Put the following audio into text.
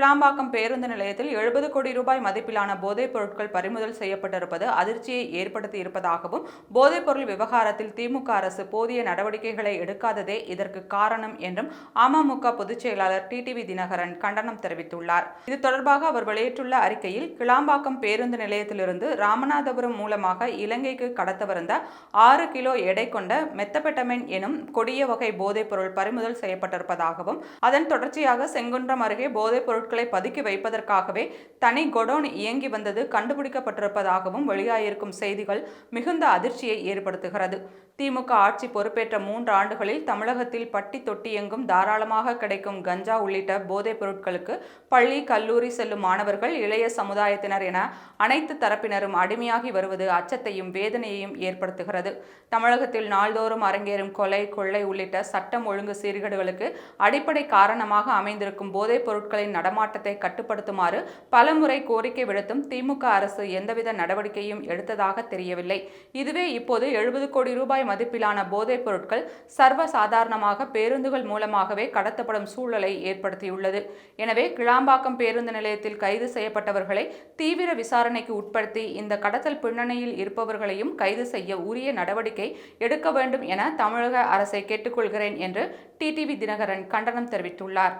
Kilambakkam பேருந்து நிலையத்தில் எழுபது கோடி ரூபாய் மதிப்பிலான போதைப் பொருட்கள் பறிமுதல் செய்யப்பட்டிருப்பது அதிர்ச்சியை ஏற்படுத்தி இருப்பதாகவும் போதைப் பொருள் விவகாரத்தில் திமுக அரசு போதிய நடவடிக்கைகளை எடுக்காததே இதற்கு காரணம் என்றும் அமமுக பொதுச் செயலாளர் டிடிவி தினகரன் கண்டனம் தெரிவித்துள்ளார். இது தொடர்பாக அவர் வெளியிட்டுள்ள அறிக்கையில் கிளாம்பாக்கம் பேருந்து நிலையத்திலிருந்து ராமநாதபுரம் மூலமாக இலங்கைக்கு கடத்தவிருந்த ஆறு கிலோ எடை கொண்ட மெத்தபெட்டமின் எனும் கொடிய வகை போதைப் பொருள் பறிமுதல் செய்யப்பட்டிருப்பதாகவும் அதன் தொடர்ச்சியாக செங்குன்றம் அருகே போதைப் பொருட்கள் பதுக்கி வைப்பதற்காகவே தனி கொடோன் இயங்கி வந்தது கண்டுபிடிக்கப்பட்டிருப்பதாகவும் வெளியாயிருக்கும் செய்திகள் மிகுந்த அதிர்ச்சியை ஏற்படுத்துகிறது. திமுக ஆட்சி பொறுப்பேற்ற மூன்று ஆண்டுகளில் தமிழகத்தில் பட்டி தொட்டி எங்கும் தாராளமாக கிடைக்கும் கஞ்சா உள்ளிட்ட போதைப் பொருட்களுக்கு பள்ளி கல்லூரி செல்லும் மாணவர்கள் இளைய சமுதாயத்தினர் என அனைத்து தரப்பினரும் அடிமையாகி வருவது அச்சத்தையும் வேதனையையும் ஏற்படுத்துகிறது. தமிழகத்தில் நாள்தோறும் அரங்கேறும் கொலை கொள்ளை உள்ளிட்ட சட்டம் ஒழுங்கு சீர்கேடுகளுக்கு அடிப்படை காரணமாக அமைந்திருக்கும் போதைப் பொருட்களின் நடமாட்டத்தை கட்டுப்படுத்துமாறு பலமுறை கோரிக்கை விடுத்தும் திமுக அரசு எந்தவித நடவடிக்கையும் எடுத்ததாக தெரியவில்லை. இதுவே இப்போது எழுபது கோடி ரூபாய் மதிப்பிலான போதைப் பொருட்கள் சர்வ சாதாரணமாக பேருந்துகள் மூலமாகவே கடத்தப்படும் சூழலை ஏற்படுத்தியுள்ளது. எனவே கிளாம்பாக்கம் பேருந்து நிலையத்தில் கைது செய்யப்பட்டவர்களை தீவிர விசாரணைக்கு உட்படுத்தி இந்த கடத்தல் பின்னணியில் இருப்பவர்களையும் கைது செய்ய உரிய நடவடிக்கை எடுக்க வேண்டும் என தமிழக அரசை கேட்டுக்கொள்கிறேன் என்று டிடிவி தினகரன் கண்டனம் தெரிவித்துள்ளார்.